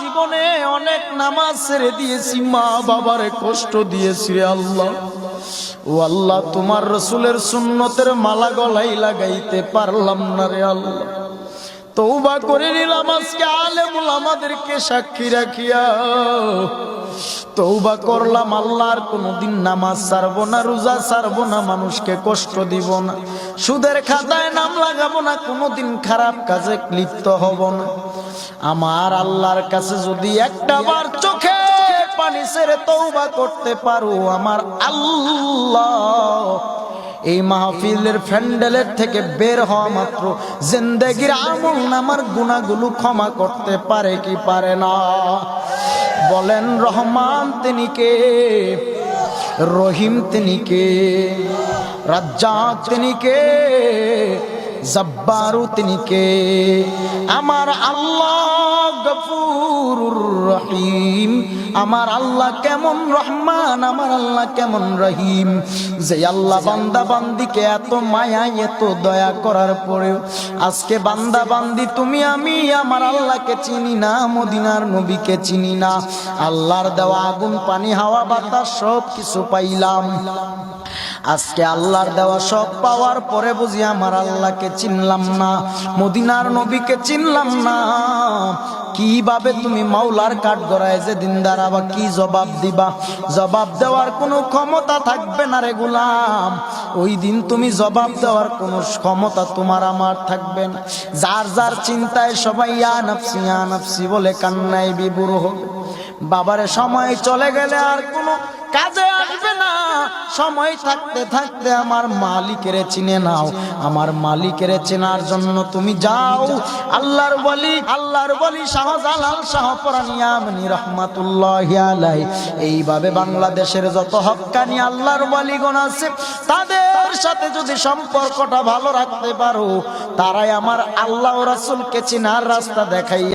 জীবনে অনেক নামাজ ছেড়ে দিয়েছি, মা বাবারে কষ্ট দিয়েছি রে আল্লাহ। ও আল্লাহ, তোমার রসুলের সুন্নতের মালা গলাই লাগাইতে পারলাম না রে আল্লাহ। তৌবা করে নিলাম আজকে আলেমুল আমাদেরকে সাক্ষী রাখিয়া। তৌবা করলাম, আল্লাহর কোনোদিন নামাজ ছাড়বো না, রোজা ছাড়বো না, মানুষকে কষ্ট দিব না। সুদের খাতায় নাম লাগাবো না, কোনোদিন খারাপ কাজে লিপ্ত হব না। আমার আল্লাহর কাছে যদি একটা বার চোখে পানি ছেড়ে তৌবা করতে পারো, আমার আল্লাহ এই মাহফিলের ফ্যান্ডেলের থেকে বের হওয়া মাত্র জিন্দেগির আমল নামার গুণাগুলো ক্ষমা করতে পারে কি পারে না? বলেন, রহমান তিনি কে? রহিম তিনি কে? রাজ্জাক তিনি কে? জব্বারু তিনি কে? আমার আল্লাহ গফুরুর রহিম। আমার আল্লাহ কেমন রহমান, আমার আল্লাহ কেমন রহিম। যে আল্লাহ বান্দা বান্দিকে এত মায়া এত দয়া করার পরেও, আজকে বান্দা বান্দি তুমি, আমি আমার আল্লাহকে চিনি না, মদিনার নবীকে চিনি না। আল্লাহর দেওয়া আগুন, পানি, হাওয়া, বাতাস, সব কিছু পাইলাম। আজকে আল্লাহর দেওয়া সব পাওয়ার পরে বুঝি আমার আল্লাহকে চিনলাম না, মদিনার নবীকে চিনলাম না। কীভাবে তুমি মাওলার কাঠ গড়ায় যে দিন দাঁড়াবা কি জবাব দিবা? জবাব দেওয়ার কোনো ক্ষমতা থাকবে না রে গুলাম। ওই দিন তুমি জবাব দেওয়ার কোনো ক্ষমতা তোমার আমার থাকবে না। যার যার চিন্তায় সবাই ইয়া নাফসি বলে কান্নায় বিবুর হবে বাবারে, সময় চলে গেলে আর কোনো কাজে আসবে না। সময় থাকতে থাকতে আমার মালিকের চিনে নাও। আমার মালিকের চেনার জন্য তুমি যাও। আল্লাহর বলি আল্লাহর বলি শাহজালাল শাহপরানিয়ামনি রহমাতুল্লাহ আলাই এইভাবে বাংলাদেশের যত হক্কানি আল্লাহর বলিগণ আছে, তাদের সাথে যদি সম্পর্কটা ভালো রাখতে পারো, তারাই আমার আল্লাহ রাসূলকে চিনার রাস্তা দেখাই